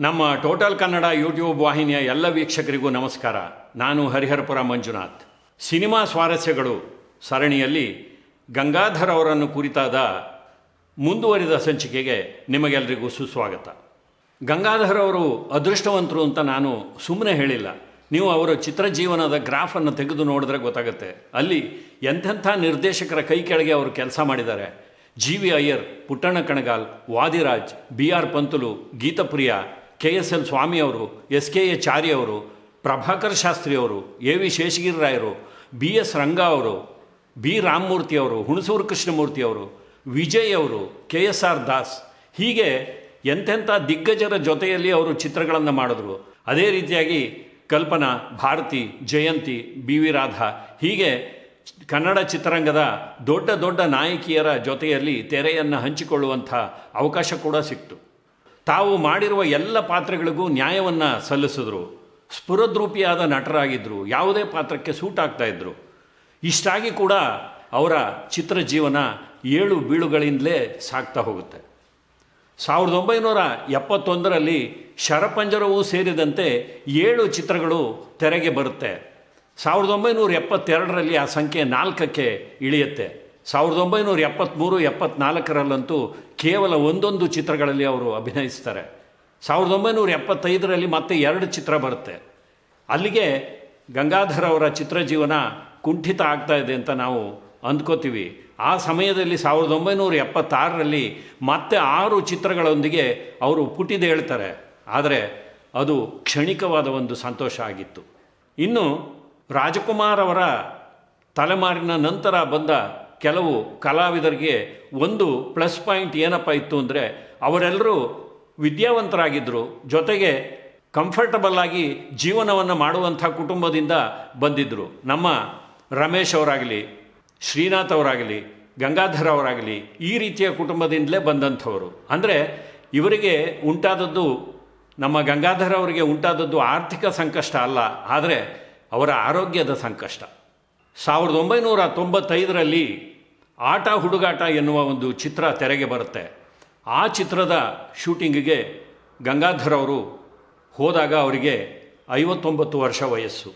ನಮ್ಮ total Kannada YouTube ವಾಹಿನಿಯ ಎಲ್ಲ ವೀಕ್ಷಕರಿಗೂ ನಮಸ್ಕಾರ. ನಾನು ಹರಿಹರಪುರ ಮಂಜುನಾಥ್. ಸಿನಿಮಾ ಸ್ವಾರಸ್ಯಗಳು ಸರಣಿಯಲ್ಲಿ ಗಂಗಾಧರ್ ಅವರನ್ನು ಕುರಿತಾದ ಮುಂದುವರಿದ ಸಂಚಿಕೆಗೆ ನಿಮಗೆಲ್ಲರಿಗೂ ಸುಸ್ವಾಗತ. ಗಂಗಾಧರ್ ಅವರು ಅದೃಷ್ಟವಂತರು ಅಂತ ನಾನು ಸುಮ್ಮನೆ ಹೇಳಿಲ್ಲ. ನೀವು ಅವರ ಚಿತ್ರಜೀವನದ ಗ್ರಾಫನ್ನು ತೆಗೆದು ನೋಡಿದ್ರೆ ಗೊತ್ತಾಗುತ್ತೆ. ಅಲ್ಲಿ ಎಂಥೆಂಥ ನಿರ್ದೇಶಕರ ಕೈ ಕೆಳಗೆ ಅವರು ಕೆಲಸ ಮಾಡಿದ್ದಾರೆ. G V Iyer, Puttanna Kanagal, Vadiraj, B R Pantulu, Geethapriya K S L Swamy ಅವರು, ಎಸ್ ಕೆ ಎ ಚಾರಿಯವರು ಪ್ರಭಾಕರ್ ಶಾಸ್ತ್ರಿ ಅವರು, ಎ ವಿ ಶೇಷಗಿರಿರಾಯರು ಬಿ ಎಸ್ ರಂಗ ಅವರು, ಬಿ ರಾಮಮೂರ್ತಿಯವರು ಹುಣಸೂರು ಕೃಷ್ಣಮೂರ್ತಿಯವರು ವಿಜಯ್ ಅವರು, ಕೆ ಎಸ್ ಆರ್ ದಾಸ್, ಹೀಗೆ ಎಂತೆಂಥ ದಿಗ್ಗಜರ ಜೊತೆಯಲ್ಲಿ ಅವರು ಚಿತ್ರಗಳನ್ನು ಮಾಡಿದ್ರು. ಅದೇ ರೀತಿಯಾಗಿ ಕಲ್ಪನಾ, ಭಾರತಿ, ಜಯಂತಿ, ಬಿ ವಿ ರಾಧಾ, ಹೀಗೆ ಕನ್ನಡ ಚಿತ್ರರಂಗದ ದೊಡ್ಡ ದೊಡ್ಡ ನಾಯಕಿಯರ ಜೊತೆಯಲ್ಲಿ ತೆರೆಯನ್ನು ಹಂಚಿಕೊಳ್ಳುವಂಥ ಅವಕಾಶ ಕೂಡ ಸಿಕ್ತು. ತಾವು ಮಾಡಿರುವ ಎಲ್ಲ ಪಾತ್ರಗಳಿಗೂ ನ್ಯಾಯವನ್ನು ಸಲ್ಲಿಸಿದ್ರು. ಸ್ಫುರದ್ರೂಪಿಯಾದ ನಟರಾಗಿದ್ದರು ಯಾವುದೇ ಪಾತ್ರಕ್ಕೆ ಸೂಟ್ ಆಗ್ತಾ ಇದ್ರು. ಇಷ್ಟಾಗಿ ಕೂಡ ಅವರ ಚಿತ್ರ ಜೀವನ ಏಳು ಬೀಳುಗಳಿಂದಲೇ ಸಾಗ್ತಾ ಹೋಗುತ್ತೆ. ಸಾವಿರದ ಒಂಬೈನೂರ ಎಪ್ಪತ್ತೊಂದರಲ್ಲಿ ಶರಪಂಜರವೂ ಸೇರಿದಂತೆ ಏಳು ಚಿತ್ರಗಳು ತೆರೆಗೆ ಬರುತ್ತೆ. ಸಾವಿರದ ಒಂಬೈನೂರ ಎಪ್ಪತ್ತೆರಡರಲ್ಲಿ ಆ ಸಂಖ್ಯೆ ನಾಲ್ಕಕ್ಕೆ ಇಳಿಯುತ್ತೆ. ಸಾವಿರದ ಒಂಬೈನೂರ ಎಪ್ಪತ್ತ್ಮೂರು ಎಪ್ಪತ್ನಾಲ್ಕರಲ್ಲಂತೂ ಕೇವಲ ಒಂದೊಂದು ಚಿತ್ರಗಳಲ್ಲಿ ಅವರು ಅಭಿನಯಿಸ್ತಾರೆ. ಸಾವಿರದ ಒಂಬೈನೂರ ಎಪ್ಪತ್ತೈದರಲ್ಲಿ ಮತ್ತೆ ಎರಡು ಚಿತ್ರ ಬರುತ್ತೆ. ಅಲ್ಲಿಗೆ ಗಂಗಾಧರ್ ಅವರ ಚಿತ್ರಜೀವನ ಕುಂಠಿತ ಆಗ್ತಾ ಇದೆ ಅಂತ ನಾವು ಅಂದ್ಕೋತೀವಿ. ಆ ಸಮಯದಲ್ಲಿ ಸಾವಿರದ ಒಂಬೈನೂರ ಎಪ್ಪತ್ತಾರರಲ್ಲಿ ಮತ್ತೆ ಆರು ಚಿತ್ರಗಳೊಂದಿಗೆ ಅವರು ಪುಟಿದೇಳ್ತಾರೆ ಆದರೆ ಅದು ಕ್ಷಣಿಕವಾದ ಒಂದು ಸಂತೋಷ ಆಗಿತ್ತು. ಇನ್ನು ರಾಜಕುಮಾರ್ ಅವರ ತಲೆಮಾರಿನ ನಂತರ ಬಂದ ಕೆಲವು ಕಲಾವಿದರಿಗೆ ಒಂದು ಪ್ಲಸ್ ಪಾಯಿಂಟ್ ಏನಪ್ಪ ಇತ್ತು ಅಂದರೆ ಅವರೆಲ್ಲರೂ ವಿದ್ಯಾವಂತರಾಗಿದ್ದರು ಜೊತೆಗೆ ಕಂಫರ್ಟಬಲ್ ಆಗಿ ಜೀವನವನ್ನು ಮಾಡುವಂಥ ಕುಟುಂಬದಿಂದ ಬಂದಿದ್ದರು ನಮ್ಮ ರಮೇಶ್ ಅವರಾಗಲಿ, ಶ್ರೀನಾಥ್ ಅವರಾಗಲಿ, ಗಂಗಾಧರ್ ಅವರಾಗಲಿ ಈ ರೀತಿಯ ಕುಟುಂಬದಿಂದಲೇ ಬಂದಂಥವರು. ಅಂದರೆ ಇವರಿಗೆ ಉಂಟಾದದ್ದು, ನಮ್ಮ ಗಂಗಾಧರ್ ಅವರಿಗೆ ಉಂಟಾದದ್ದು ಆರ್ಥಿಕ ಸಂಕಷ್ಟ ಅಲ್ಲ, ಆದರೆ ಅವರ ಆರೋಗ್ಯದ ಸಂಕಷ್ಟ. ಸಾವಿರದ ಒಂಬೈನೂರ ತೊಂಬತ್ತೈದರಲ್ಲಿ ಆಟ ಹುಡುಗಾಟ ಎನ್ನುವ ಒಂದು ಚಿತ್ರ ತೆರೆಗೆ ಬರುತ್ತೆ. ಆ ಚಿತ್ರದ ಶೂಟಿಂಗಿಗೆ ಗಂಗಾಧರ್ ಅವರು ಹೋದಾಗ ಅವರಿಗೆ ಐವತ್ತೊಂಬತ್ತು ವರ್ಷ ವಯಸ್ಸು.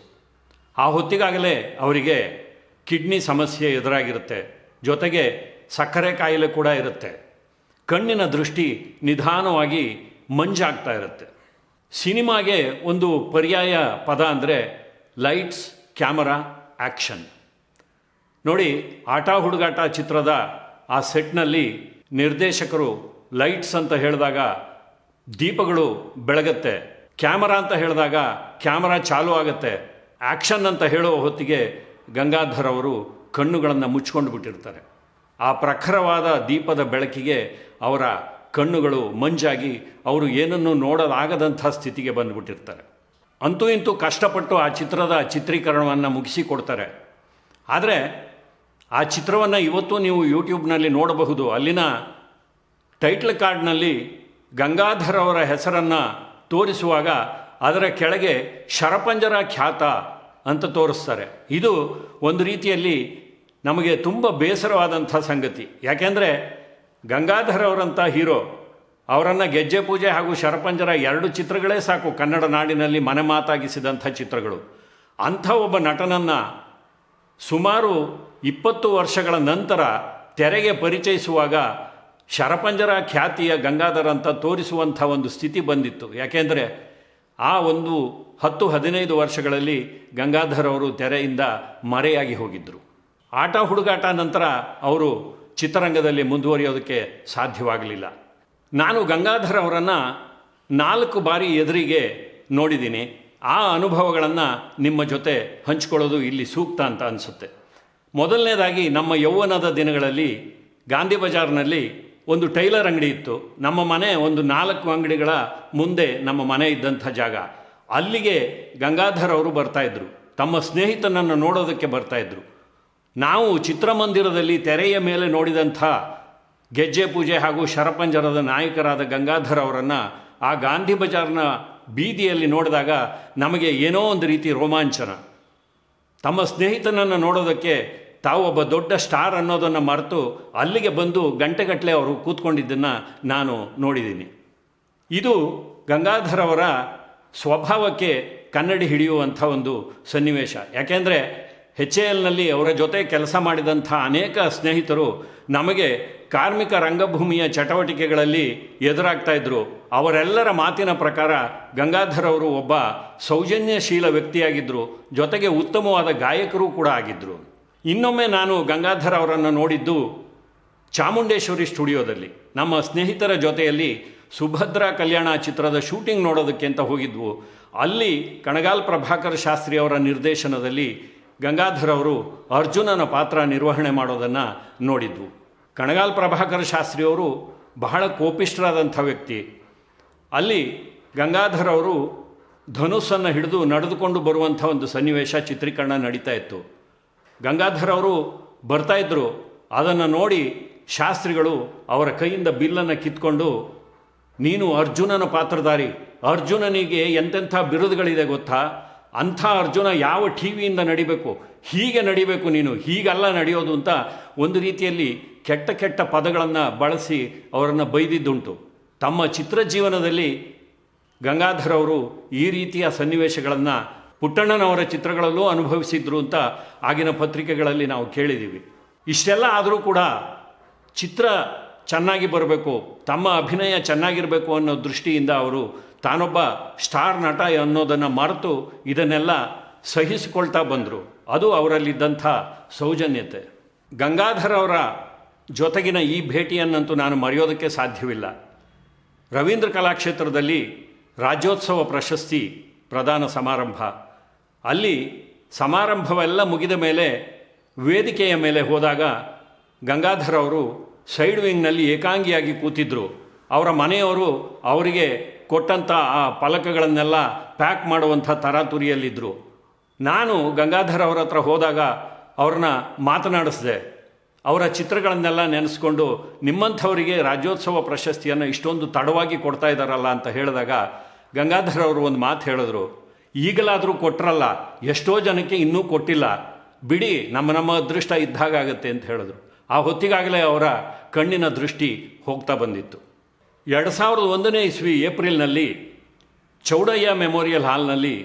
ಆ ಹೊತ್ತಿಗಾಗಲೇ ಅವರಿಗೆ ಕಿಡ್ನಿ ಸಮಸ್ಯೆ ಎದುರಾಗಿರುತ್ತೆ. ಜೊತೆಗೆ ಸಕ್ಕರೆ ಕಾಯಿಲೆ ಕೂಡ ಇರುತ್ತೆ. ಕಣ್ಣಿನ ದೃಷ್ಟಿ ನಿಧಾನವಾಗಿ ಮಂಜಾಗ್ತಾ ಇರುತ್ತೆ. ಸಿನಿಮಾಗೆ ಒಂದು ಪರ್ಯಾಯ ಪದ ಅಂದರೆ ಲೈಟ್ಸ್, ಕ್ಯಾಮರಾ ಆ್ಯಕ್ಷನ್ ನೋಡಿ, ಆಟ ಹುಡುಗಾಟ ಚಿತ್ರದ ಆ ಸೆಟ್ನಲ್ಲಿ ನಿರ್ದೇಶಕರು ಲೈಟ್ಸ್ ಅಂತ ಹೇಳಿದಾಗ ದೀಪಗಳು ಬೆಳಗತ್ತೆ. ಕ್ಯಾಮರಾ ಅಂತ ಹೇಳಿದಾಗ ಕ್ಯಾಮರಾ ಚಾಲು ಆಗತ್ತೆ. ಆ್ಯಕ್ಷನ್ ಅಂತ ಹೇಳುವ ಹೊತ್ತಿಗೆ ಗಂಗಾಧರ್ ಅವರು ಕಣ್ಣುಗಳನ್ನು ಮುಚ್ಕೊಂಡು ಬಿಟ್ಟಿರ್ತಾರೆ. ಆ ಪ್ರಖರವಾದ ದೀಪದ ಬೆಳಕಿಗೆ ಅವರ ಕಣ್ಣುಗಳು ಮಂಜಾಗಿ ಅವರು ಏನನ್ನು ನೋಡಲಾಗದಂಥ ಸ್ಥಿತಿಗೆ ಬಂದುಬಿಟ್ಟಿರ್ತಾರೆ. ಅಂತೂ ಇಂತೂ ಕಷ್ಟಪಟ್ಟು ಆ ಚಿತ್ರದ ಚಿತ್ರೀಕರಣವನ್ನು ಮುಗಿಸಿಕೊಡ್ತಾರೆ ಆದರೆ ಆ ಚಿತ್ರವನ್ನು ಇವತ್ತು ನೀವು ಯೂಟ್ಯೂಬ್ನಲ್ಲಿ ನೋಡಬಹುದು. ಅಲ್ಲಿನ ಟೈಟ್ಲ್ ಕಾರ್ಡ್ನಲ್ಲಿ ಗಂಗಾಧರ್ ಅವರ ಹೆಸರನ್ನು ತೋರಿಸುವಾಗ ಅದರ ಕೆಳಗೆ ಶರಪಂಜರ ಖ್ಯಾತ ಅಂತ ತೋರಿಸ್ತಾರೆ. ಇದು ಒಂದು ರೀತಿಯಲ್ಲಿ ನಮಗೆ ತುಂಬ ಬೇಸರವಾದಂಥ ಸಂಗತಿ. ಯಾಕೆಂದರೆ ಗಂಗಾಧರ್ ಅವರಂಥ ಹೀರೋ, ಅವರನ್ನು ಗೆಜ್ಜೆ ಪೂಜೆ ಹಾಗೂ ಶರಪಂಜರ ಎರಡು ಚಿತ್ರಗಳೇ ಸಾಕು. ಕನ್ನಡ ನಾಡಿನಲ್ಲಿ ಮನೆ ಮಾತಾಗಿಸಿದಂಥ ಚಿತ್ರಗಳು. ಅಂಥ ಒಬ್ಬ ನಟನನ್ನು ಸುಮಾರು ಇಪ್ಪತ್ತು ವರ್ಷಗಳ ನಂತರ ತೆರೆಗೆ ಪರಿಚಯಿಸುವಾಗ ಶರಪಂಜರ ಖ್ಯಾತಿಯ ಗಂಗಾಧರ ಅಂತ ತೋರಿಸುವಂಥ ಒಂದು ಸ್ಥಿತಿ ಬಂದಿತ್ತು. ಯಾಕೆಂದರೆ ಆ ಒಂದು ಹತ್ತು ಹದಿನೈದು ವರ್ಷಗಳಲ್ಲಿ ಗಂಗಾಧರ್ ಅವರು ತೆರೆಯಿಂದ ಮರೆಯಾಗಿ ಹೋಗಿದ್ದರು ಆಟ ಹುಡುಗಾಟ ನಂತರ ಅವರು ಚಿತ್ರರಂಗದಲ್ಲಿ ಮುಂದುವರಿಯೋದಕ್ಕೆ ಸಾಧ್ಯವಾಗಲಿಲ್ಲ. ನಾನು ಗಂಗಾಧರ್ ಅವರನ್ನು ನಾಲ್ಕು ಬಾರಿ ಎದುರಿಗೆ ನೋಡಿದ್ದೀನಿ. ಆ ಅನುಭವಗಳನ್ನು ನಿಮ್ಮ ಜೊತೆ ಹಂಚ್ಕೊಳ್ಳೋದು ಇಲ್ಲಿ ಸೂಕ್ತ ಅಂತ ಅನಿಸುತ್ತೆ. ಮೊದಲನೇದಾಗಿ ನಮ್ಮ ಯೌವನದ ದಿನಗಳಲ್ಲಿ ಗಾಂಧಿ ಬಜಾರ್ನಲ್ಲಿ ಒಂದು ಟೈಲರ್ ಅಂಗಡಿ ಇತ್ತು. ನಮ್ಮ ಮನೆ ಒಂದು ನಾಲ್ಕು ಅಂಗಡಿಗಳ ಮುಂದೆ ನಮ್ಮ ಮನೆ ಇದ್ದಂಥ ಜಾಗ. ಅಲ್ಲಿಗೆ ಗಂಗಾಧರ್ ಅವರು ಬರ್ತಾಯಿದ್ರು ತಮ್ಮ ಸ್ನೇಹಿತನನ್ನು ನೋಡೋದಕ್ಕೆ ಬರ್ತಾಯಿದ್ರು ನಾವು ಚಿತ್ರಮಂದಿರದಲ್ಲಿ ತೆರೆಯ ಮೇಲೆ ನೋಡಿದಂಥ ಗೆಜ್ಜೆ ಪೂಜೆ ಹಾಗೂ ಶರಪಂಜರದ ನಾಯಕರಾದ ಗಂಗಾಧರ್ ಅವರನ್ನು ಆ ಗಾಂಧಿ ಬಜಾರ್ನ ಬೀದಿಯಲ್ಲಿ ನೋಡಿದಾಗ ನಮಗೆ ಏನೋ ಒಂದು ರೀತಿ ರೋಮಾಂಚನ. ತಮ್ಮ ಸ್ನೇಹಿತನನ್ನು ನೋಡೋದಕ್ಕೆ ತಾವು ಒಬ್ಬ ದೊಡ್ಡ ಸ್ಟಾರ್ ಅನ್ನೋದನ್ನು ಮರೆತು ಅಲ್ಲಿಗೆ ಬಂದು ಗಂಟೆಗಟ್ಟಲೆ ಅವರು ಕೂತ್ಕೊಂಡಿದ್ದನ್ನು ನಾನು ನೋಡಿದ್ದೀನಿ. ಇದು ಗಂಗಾಧರವರ ಸ್ವಭಾವಕ್ಕೆ ಕನ್ನಡಿ ಹಿಡಿಯುವಂಥ ಒಂದು ಸನ್ನಿವೇಶ. ಯಾಕೆಂದರೆ ಎಚ್ ಎ ಎಲ್ನಲ್ಲಿ ಅವರ ಜೊತೆ ಕೆಲಸ ಮಾಡಿದಂಥ ಅನೇಕ ಸ್ನೇಹಿತರು ನಮಗೆ ಕಾರ್ಮಿಕ ರಂಗಭೂಮಿಯ ಚಟುವಟಿಕೆಗಳಲ್ಲಿ ಎದುರಾಗ್ತಾ ಇದ್ದರು ಅವರೆಲ್ಲರ ಮಾತಿನ ಪ್ರಕಾರ ಗಂಗಾಧರ್ ಅವರು ಒಬ್ಬ ಸೌಜನ್ಯಶೀಲ ವ್ಯಕ್ತಿಯಾಗಿದ್ದರು ಜೊತೆಗೆ ಉತ್ತಮವಾದ ಗಾಯಕರು ಕೂಡ ಆಗಿದ್ದರು ಇನ್ನೊಮ್ಮೆ ನಾನು ಗಂಗಾಧರ್ ಅವರನ್ನು ನೋಡಿದ್ದು ಚಾಮುಂಡೇಶ್ವರಿ ಸ್ಟುಡಿಯೋದಲ್ಲಿ. ನಮ್ಮ ಸ್ನೇಹಿತರ ಜೊತೆಯಲ್ಲಿ ಸುಭದ್ರಾ ಕಲ್ಯಾಣ ಚಿತ್ರದ ಶೂಟಿಂಗ್ ನೋಡೋದಕ್ಕೆ ಅಂತ ಹೋಗಿದ್ವು. ಅಲ್ಲಿ ಕಣಗಾಲ್ ಪ್ರಭಾಕರ್ ಶಾಸ್ತ್ರಿ ಅವರ ನಿರ್ದೇಶನದಲ್ಲಿ ಗಂಗಾಧರ್ ಅವರು ಅರ್ಜುನನ ಪಾತ್ರ ನಿರ್ವಹಣೆ ಮಾಡೋದನ್ನು ನೋಡಿದ್ವು. ಕಣಗಾಲ್ ಪ್ರಭಾಕರ್ ಶಾಸ್ತ್ರಿಯವರು ಬಹಳ ಕೋಪಿಷ್ಠರಾದಂಥ ವ್ಯಕ್ತಿ. ಅಲ್ಲಿ ಗಂಗಾಧರ್ ಅವರು ಧನುಸ್ಸನ್ನು ಹಿಡಿದು ನಡೆದುಕೊಂಡು ಬರುವಂಥ ಒಂದು ಸನ್ನಿವೇಶ ಚಿತ್ರೀಕರಣ ನಡೀತಾ ಇತ್ತು. ಗಂಗಾಧರ್ ಅವರು ಬರ್ತಾ ಇದ್ದರು ಅದನ್ನು ನೋಡಿ ಶಾಸ್ತ್ರಿಗಳು ಅವರ ಕೈಯಿಂದ ಬಿಲ್ಲನ್ನು ಕಿತ್ಕೊಂಡು, ನೀನು ಅರ್ಜುನನ ಪಾತ್ರಧಾರಿ, ಅರ್ಜುನನಿಗೆ ಎಂತೆಂಥ ಬಿರುದುಗಳಿದೆ ಗೊತ್ತಾ? ಅಂಥ ಅರ್ಜುನ ಯಾವ ಟಿ ವಿಯಿಂದ ನಡಿಬೇಕು? ಹೀಗೆ ನಡಿಬೇಕು ನೀನು. ಹೀಗೆಲ್ಲ ನಡೆಯೋದು ಅಂತ ಒಂದು ರೀತಿಯಲ್ಲಿ ಕೆಟ್ಟ ಕೆಟ್ಟ ಪದಗಳನ್ನು ಬಳಸಿ ಅವರನ್ನು ಬೈದಿದ್ದುಂಟು. ತಮ್ಮ ಚಿತ್ರಜೀವನದಲ್ಲಿ ಗಂಗಾಧರ್ ಅವರು ಈ ರೀತಿಯ ಸನ್ನಿವೇಶಗಳನ್ನು ಪುಟ್ಟಣ್ಣನವರ ಚಿತ್ರಗಳಲ್ಲೂ ಅನುಭವಿಸಿದ್ರು ಅಂತ ಆಗಿನ ಪತ್ರಿಕೆಗಳಲ್ಲಿ ನಾವು ಕೇಳಿದ್ದೀವಿ ಇಷ್ಟೆಲ್ಲ ಆದರೂ ಕೂಡ ಚಿತ್ರ ಚೆನ್ನಾಗಿ ಬರಬೇಕು, ತಮ್ಮ ಅಭಿನಯ ಚೆನ್ನಾಗಿರಬೇಕು ಅನ್ನೋ ದೃಷ್ಟಿಯಿಂದ ಅವರು ತಾನೊಬ್ಬ ಸ್ಟಾರ್ ನಟ ಅನ್ನೋದನ್ನು ಮರೆತು ಇದನ್ನೆಲ್ಲ ಸಹಿಸಿಕೊಳ್ತಾ ಬಂದರು. ಅದು ಅವರಲ್ಲಿದ್ದಂಥ ಸೌಜನ್ಯತೆ. ಗಂಗಾಧರ್ ಅವರ ಜೊತೆಗಿನ ಈ ಭೇಟಿಯನ್ನಂತೂ ನಾನು ಮರೆಯೋದಕ್ಕೆ ಸಾಧ್ಯವಿಲ್ಲ. ರವೀಂದ್ರ ಕಲಾಕ್ಷೇತ್ರದಲ್ಲಿ ರಾಜ್ಯೋತ್ಸವ ಪ್ರಶಸ್ತಿ ಪ್ರದಾನ ಸಮಾರಂಭ. ಅಲ್ಲಿ ಸಮಾರಂಭವೆಲ್ಲ ಮುಗಿದ ಮೇಲೆ ವೇದಿಕೆಯ ಮೇಲೆ ಹೋದಾಗ ಗಂಗಾಧರ್ ಅವರು ಸೈಡ್ ವಿಂಗ್ನಲ್ಲಿ ಏಕಾಂಗಿಯಾಗಿ ಕೂತಿದ್ದರು ಅವರ ಮನೆಯವರು ಅವರಿಗೆ ಕೊಟ್ಟಂಥ ಆ ಫಲಕಗಳನ್ನೆಲ್ಲ ಪ್ಯಾಕ್ ಮಾಡುವಂಥ ತರಾತುರಿಯಲ್ಲಿದ್ದರು ನಾನು ಗಂಗಾಧರ್ ಅವರ ಹತ್ರ ಹೋದಾಗ ಅವ್ರನ್ನ ಮಾತನಾಡಿಸಿದೆ. ಅವರ ಚಿತ್ರಗಳನ್ನೆಲ್ಲ ನೆನೆಸ್ಕೊಂಡು ನಿಮ್ಮಂಥವರಿಗೆ ರಾಜ್ಯೋತ್ಸವ ಪ್ರಶಸ್ತಿಯನ್ನು ಇಷ್ಟೊಂದು ತಡವಾಗಿ ಕೊಡ್ತಾ ಇದ್ದಾರಲ್ಲ ಅಂತ ಹೇಳಿದಾಗ ಗಂಗಾಧರ್ ಅವರು ಒಂದು ಮಾತು ಹೇಳಿದ್ರು. ಈಗಲಾದರೂ ಕೊಟ್ಟರಲ್ಲ ಎಷ್ಟೋ ಜನಕ್ಕೆ ಇನ್ನೂ ಕೊಟ್ಟಿಲ್ಲ. ಬಿಡಿ, ನಮ್ಮ ನಮ್ಮ ಅದೃಷ್ಟ ಇದ್ದಾಗತ್ತೆ ಅಂತ ಹೇಳಿದ್ರು. ಆ ಹೊತ್ತಿಗಾಗಲೇ ಅವರ ಕಣ್ಣಿನ ದೃಷ್ಟಿ ಹೋಗ್ತಾ ಬಂದಿತ್ತು. ಎರಡು ಸಾವಿರದ ಒಂದನೇ ಇಸ್ವಿ ಏಪ್ರಿಲ್ನಲ್ಲಿ ಚೌಡಯ್ಯ ಮೆಮೋರಿಯಲ್ ಹಾಲ್ನಲ್ಲಿ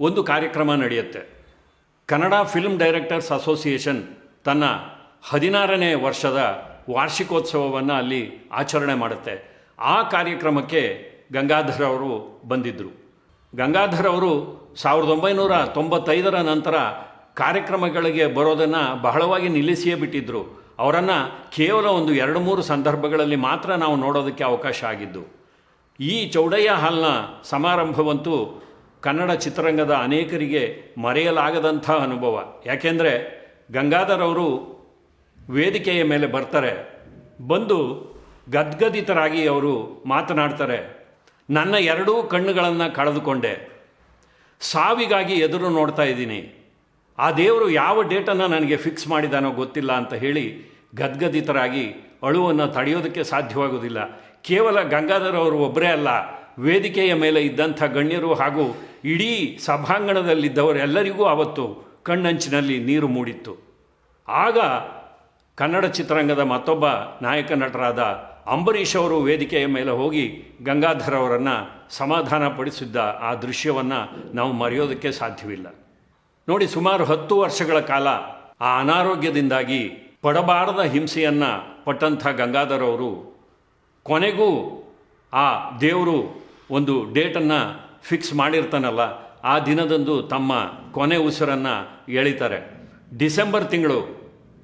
ಒಂದು ಕಾರ್ಯಕ್ರಮ ನಡೆಯುತ್ತೆ. ಕನ್ನಡ ಫಿಲ್ಮ್ ಡೈರೆಕ್ಟರ್ಸ್ ಅಸೋಸಿಯೇಷನ್ ತನ್ನ ಹದಿನಾರನೇ ವರ್ಷದ ವಾರ್ಷಿಕೋತ್ಸವವನ್ನು ಅಲ್ಲಿ ಆಚರಣೆ ಮಾಡುತ್ತೆ. ಆ ಕಾರ್ಯಕ್ರಮಕ್ಕೆ ಗಂಗಾಧರ್ ಅವರು ಬಂದಿದ್ದರು ಗಂಗಾಧರ್ ಅವರು ಸಾವಿರದ ಒಂಬೈನೂರ ತೊಂಬತ್ತೈದರ ನಂತರ ಕಾರ್ಯಕ್ರಮಗಳಿಗೆ ಬರೋದನ್ನು ಬಹಳವಾಗಿ ನಿಲ್ಲಿಸಿಯೇ ಬಿಟ್ಟಿದ್ದರು ಅವರನ್ನು ಕೇವಲ ಒಂದು ಎರಡು ಮೂರು ಸಂದರ್ಭಗಳಲ್ಲಿ ಮಾತ್ರ ನಾವು ನೋಡೋದಕ್ಕೆ ಅವಕಾಶ ಆಗಿದ್ದು, ಈ ಚೌಡಯ್ಯ ಹಾಲ್ನ ಸಮಾರಂಭವಂತೂ ಕನ್ನಡ ಚಿತ್ರರಂಗದ ಅನೇಕರಿಗೆ ಮರೆಯಲಾಗದಂಥ ಅನುಭವ. ಯಾಕೆಂದರೆ ಗಂಗಾಧರ್ ಅವರು ವೇದಿಕೆಯ ಮೇಲೆ ಬರ್ತಾರೆ, ಬಂದು ಗದ್ಗದಿತರಾಗಿ ಅವರು ಮಾತನಾಡ್ತಾರೆ, ನನ್ನ ಎರಡೂ ಕಣ್ಣುಗಳನ್ನು ಕಳೆದುಕೊಂಡೆ, ಸಾವಿಗಾಗಿ ಎದುರು ನೋಡ್ತಾ ಇದ್ದೀನಿ. ಆ ದೇವರು ಯಾವ ಡೇಟನ್ನು ನನಗೆ ಫಿಕ್ಸ್ ಮಾಡಿದಾನೋ ಗೊತ್ತಿಲ್ಲ ಅಂತ ಹೇಳಿ ಗದ್ಗದಿತರಾಗಿ ಅಳುವನ್ನು ತಡೆಯೋದಕ್ಕೆ ಸಾಧ್ಯವಾಗುವುದಿಲ್ಲ. ಕೇವಲ ಗಂಗಾಧರ್ ಅವರು ಒಬ್ಬರೇ ಅಲ್ಲ, ವೇದಿಕೆಯ ಮೇಲೆ ಇದ್ದಂಥ ಗಣ್ಯರು ಹಾಗೂ ಇಡೀ ಸಭಾಂಗಣದಲ್ಲಿದ್ದವರೆಲ್ಲರಿಗೂ ಆವತ್ತು ಕಣ್ಣಂಚಿನಲ್ಲಿ ನೀರು ಮೂಡಿತ್ತು. ಆಗ ಕನ್ನಡ ಚಿತ್ರರಂಗದ ಮತ್ತೊಬ್ಬ ನಾಯಕ ನಟರಾದ ಅಂಬರೀಷ್ ಅವರು ವೇದಿಕೆಯ ಮೇಲೆ ಹೋಗಿ ಗಂಗಾಧರ್ ಅವರನ್ನು ಸಮಾಧಾನಪಡಿಸಿದ್ದ ಆ ದೃಶ್ಯವನ್ನು ನಾವು ಮರೆಯೋದಕ್ಕೆ ಸಾಧ್ಯವಿಲ್ಲ. ನೋಡಿ ಸುಮಾರು ಹತ್ತು ವರ್ಷಗಳ ಕಾಲ ಆ ಅನಾರೋಗ್ಯದಿಂದಾಗಿ ಪಡಬಾರದ ಹಿಂಸೆಯನ್ನು ಪಟ್ಟಂಥ ಗಂಗಾಧರವರು ಕೊನೆಗೂ ಆ ದೇವರು ಒಂದು ಡೇಟನ್ನು ಫಿಕ್ಸ್ ಮಾಡಿರ್ತಾನಲ್ಲ, ಆ ದಿನದಂದು ತಮ್ಮ ಕೊನೆ ಉಸಿರನ್ನು ಎಳಿತಾರೆ. ಡಿಸೆಂಬರ್ ತಿಂಗಳು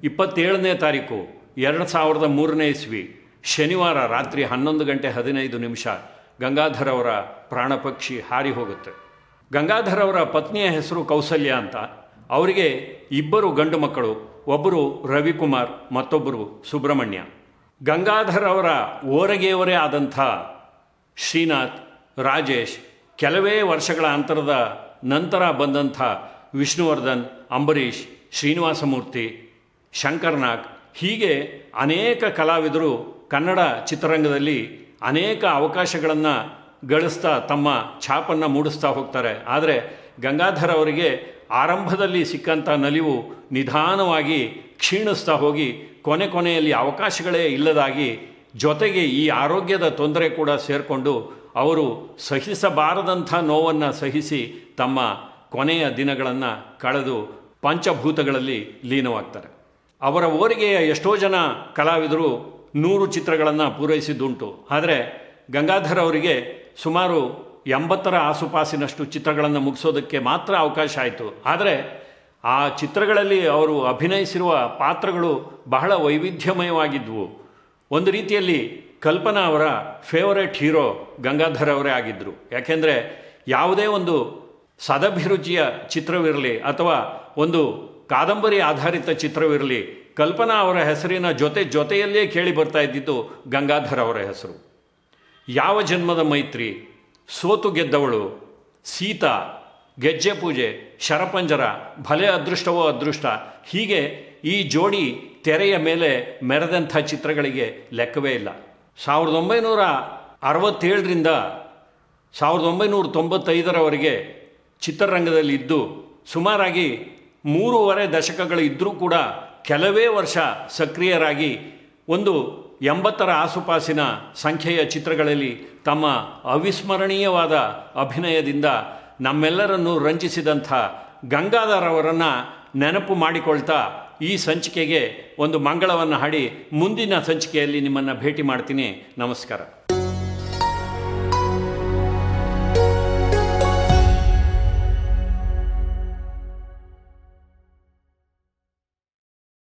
ಇಪ್ಪತ್ತೇಳನೇ ತಾರೀಕು, ಎರಡು ಸಾವಿರದ ಮೂರನೇ ಇಸ್ವಿ, ಶನಿವಾರ ರಾತ್ರಿ ಹನ್ನೊಂದು ಗಂಟೆ ಹದಿನೈದು ನಿಮಿಷ ಗಂಗಾಧರವರ ಪ್ರಾಣಪಕ್ಷಿ ಹಾರಿ ಹೋಗುತ್ತೆ. ಗಂಗಾಧರ್ ಅವರ ಪತ್ನಿಯ ಹೆಸರು ಕೌಸಲ್ಯ ಅಂತ. ಅವರಿಗೆ ಇಬ್ಬರು ಗಂಡು ಮಕ್ಕಳು ಒಬ್ಬರು ರವಿಕುಮಾರ್ ಮತ್ತೊಬ್ಬರು ಸುಬ್ರಹ್ಮಣ್ಯ. ಗಂಗಾಧರ್ ಅವರ ಓರಗೆಯವರೇ ಆದಂಥ ಶ್ರೀನಾಥ್, ರಾಜೇಶ್ ಕೆಲವೇ ವರ್ಷಗಳ ಅಂತರದ ನಂತರ ಬಂದಂಥ ವಿಷ್ಣುವರ್ಧನ್, ಅಂಬರೀಷ್, ಶ್ರೀನಿವಾಸಮೂರ್ತಿ, ಶಂಕರ್ನಾಗ್ ಹೀಗೆ ಅನೇಕ ಕಲಾವಿದರು ಕನ್ನಡ ಚಿತ್ರರಂಗದಲ್ಲಿ ಅನೇಕ ಅವಕಾಶಗಳನ್ನು ಗಳಿಸ್ತಾ ತಮ್ಮ ಛಾಪನ್ನು ಮೂಡಿಸ್ತಾ ಹೋಗ್ತಾರೆ. ಆದರೆ ಗಂಗಾಧರ್ ಅವರಿಗೆ ಆರಂಭದಲ್ಲಿ ಸಿಕ್ಕಂಥ ನಲಿವು ನಿಧಾನವಾಗಿ ಕ್ಷೀಣಿಸ್ತಾ ಹೋಗಿ ಕೊನೆ ಕೊನೆಯಲ್ಲಿ ಅವಕಾಶಗಳೇ ಇಲ್ಲದಾಗಿ ಜೊತೆಗೆ ಈ ಆರೋಗ್ಯದ ತೊಂದರೆ ಕೂಡ ಸೇರಿಕೊಂಡು ಅವರು ಸಹಿಸಬಾರದಂಥ ನೋವನ್ನು ಸಹಿಸಿ ತಮ್ಮ ಕೊನೆಯ ದಿನಗಳನ್ನು ಕಳೆದು ಪಂಚಭೂತಗಳಲ್ಲಿ ಲೀನವಾಗ್ತಾರೆ. ಅವರ ಓರಿಗೆಯ ಎಷ್ಟೋ ಜನ ಕಲಾವಿದರು ನೂರು ಚಿತ್ರಗಳನ್ನು ಪೂರೈಸಿದ್ದುಂಟು. ಆದರೆ ಗಂಗಾಧರ್ ಅವರಿಗೆ ಸುಮಾರು ಎಂಬತ್ತರ ಆಸುಪಾಸಿನಷ್ಟು ಚಿತ್ರಗಳನ್ನು ಮುಗಿಸೋದಕ್ಕೆ ಮಾತ್ರ ಅವಕಾಶ ಆಯಿತು. ಆದರೆ ಆ ಚಿತ್ರಗಳಲ್ಲಿ ಅವರು ಅಭಿನಯಿಸಿರುವ ಪಾತ್ರಗಳು ಬಹಳ ವೈವಿಧ್ಯಮಯವಾಗಿದ್ವು. ಒಂದು ರೀತಿಯಲ್ಲಿ ಕಲ್ಪನಾ ಅವರ ಫೇವರೇಟ್ ಹೀರೋ ಗಂಗಾಧರ್ ಅವರೇ ಆಗಿದ್ದರು ಯಾಕೆಂದರೆ ಯಾವುದೇ ಒಂದು ಸದಭಿರುಚಿಯ ಚಿತ್ರವಿರಲಿ ಅಥವಾ ಒಂದು ಕಾದಂಬರಿ ಆಧಾರಿತ ಚಿತ್ರವಿರಲಿ ಕಲ್ಪನಾ ಅವರ ಹೆಸರಿನ ಜೊತೆ ಜೊತೆಯಲ್ಲೇ ಕೇಳಿ ಬರ್ತಾ ಇದ್ದಿದ್ದು ಗಂಗಾಧರ್ ಅವರ ಹೆಸರು. ಯಾವ ಜನ್ಮದ ಮೈತ್ರಿ? ಸೋತು ಗೆದ್ದವಳು, ಸೀತಾ, ಗೆಜ್ಜೆ ಪೂಜೆ, ಶರಪಂಜರ, ಭಲೆ ಅದೃಷ್ಟವೋ ಅದೃಷ್ಟ? ಹೀಗೆ ಈ ಜೋಡಿ ತೆರೆಯ ಮೇಲೆ ಮೆರೆದಂಥ ಚಿತ್ರಗಳಿಗೆ ಲೆಕ್ಕವೇ ಇಲ್ಲ. ಸಾವಿರದ ಒಂಬೈನೂರ ಅರವತ್ತೇಳರಿಂದ ಸಾವಿರದ ಒಂಬೈನೂರ ತೊಂಬತ್ತೈದರವರೆಗೆ ಚಿತ್ರರಂಗದಲ್ಲಿ ಇದ್ದು ಸುಮಾರಾಗಿ ಮೂರುವರೆ ದಶಕಗಳು ಇದ್ದರೂ ಕೂಡ ಕೆಲವೇ ವರ್ಷ ಸಕ್ರಿಯರಾಗಿ ಒಂದು ಎಂಬತ್ತರ ಆಸುಪಾಸಿನ ಸಂಖ್ಯೆಯ ಚಿತ್ರಗಳಲ್ಲಿ ತಮ್ಮ ಅವಿಸ್ಮರಣೀಯವಾದ ಅಭಿನಯದಿಂದ ನಮ್ಮೆಲ್ಲರನ್ನು ರಂಜಿಸಿದಂಥ ಗಂಗಾಧರ್ ಅವರನ್ನು ನೆನಪು ಮಾಡಿಕೊಳ್ತಾ ಈ ಸಂಚಿಕೆಗೆ ಒಂದು ಮಂಗಳವನ್ನು ಹಾಡಿ ಮುಂದಿನ ಸಂಚಿಕೆಯಲ್ಲಿ ನಿಮ್ಮನ್ನು ಭೇಟಿ ಮಾಡ್ತೀನಿ. ನಮಸ್ಕಾರ.